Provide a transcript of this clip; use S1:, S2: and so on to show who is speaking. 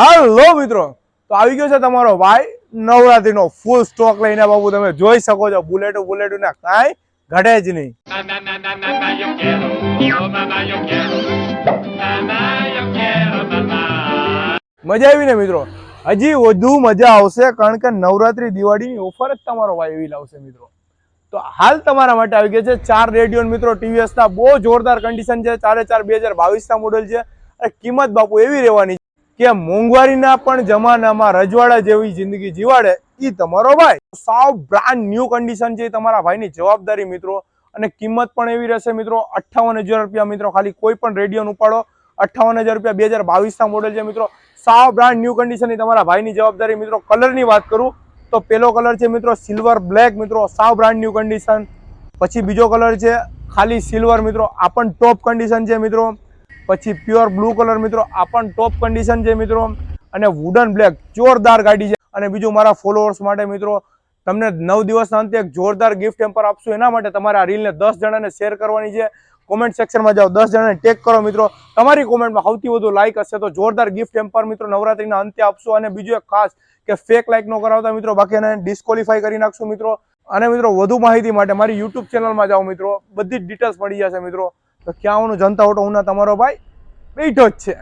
S1: હાલો મિત્રો તો આવી ગયો છે તમારો ભાઈ નવરાત્રીનો ફૂલ સ્ટોક લઈને બાબુ તમે જોઈ શકો છો બુલેટો બુલેટો ને કાંઈ ઘટે જ નહીં. મજા આવી ને મિત્રો? હજી વધુ મજા આવશે કારણ કે નવરાત્રી દિવાળીની ઓફર જ તમારો ભાઈ એવી લાવશે મિત્રો. તો હાલ તમારા માટે આવી ગયા છે ચાર રેડિયો મિત્રો ટીવીએસ ના બહુ જોરદાર કન્ડિશન છે. ચારે ચાર બે હજાર બાવીસ ના મોડલ છે. અને કિંમત બાપુ એવી રહેવાની છે કે મોંઘવારીના પણ જમાનામાં રજવાડા જેવી જિંદગી જીવાડે એ તમારો ભાઈ. સાવ બ્રાન્ડ ન્યૂ કન્ડિશન છે તમારા ભાઈની જવાબદારી મિત્રો. અને કિંમત પણ એવી રહેશે મિત્રો. અઠ્ઠાવન હજાર રૂપિયા મિત્રો ખાલી કોઈ પણ રેડિયો ઉપાડો. અઠ્ઠાવન હજાર રૂપિયા બે હજાર બાવીસના મોડલ છે મિત્રો. સાવ બ્રાન્ડ ન્યૂ કન્ડિશનની તમારા ભાઈની જવાબદારી મિત્રો. કલરની વાત કરું, તો પેલો કલર છે મિત્રો સિલ્વર બ્લેક મિત્રો. સાવ બ્રાન્ડ ન્યૂ કન્ડિશન પછી બીજો કલર છે ખાલી સિલ્વર મિત્રો. આ પણ ટોપ કન્ડિશન છે મિત્રો. પછી પ્યોર બ્લુ કલર મિત્રો, આ પણ ટોપ કન્ડિશન છે મિત્રો. અને વુડન બ્લેક જોરદાર ગાડી છે. અને બીજું મારા ફોલોઅર્સ માટે મિત્રો, તમને નવ દિવસના અંતે એક જોરદાર ગિફ્ટ એમ્પર આપશું. એના માટે તમારે આ રીલને દસ જણાને શેર કરવાની છે. કોમેન્ટ સેક્શનમાં જાઓ, દસ જણાને ટેગ કરો મિત્રો. તમારી કોમેન્ટમાં સૌથી વધુ લાઇક હશે તો જોરદાર ગિફ્ટ એમ્પર મિત્રો નવરાત્રીના અંતે આપશું. અને બીજું એક ખાસ કે ફેક લાઇક ન કરાવતા મિત્રો, બાકી એને ડિસ્કોલિફાઈ કરી નાખશું મિત્રો. અને મિત્રો, વધુ માહિતી માટે મારી યુટ્યુબ ચેનલમાં જાઓ મિત્રો. બધી જ ડિટેલ્સ મળી જશે મિત્રો. તો ક્યાં જનતા ઓટો ઉના તમારો ભાઈ? બેઠો જ છે.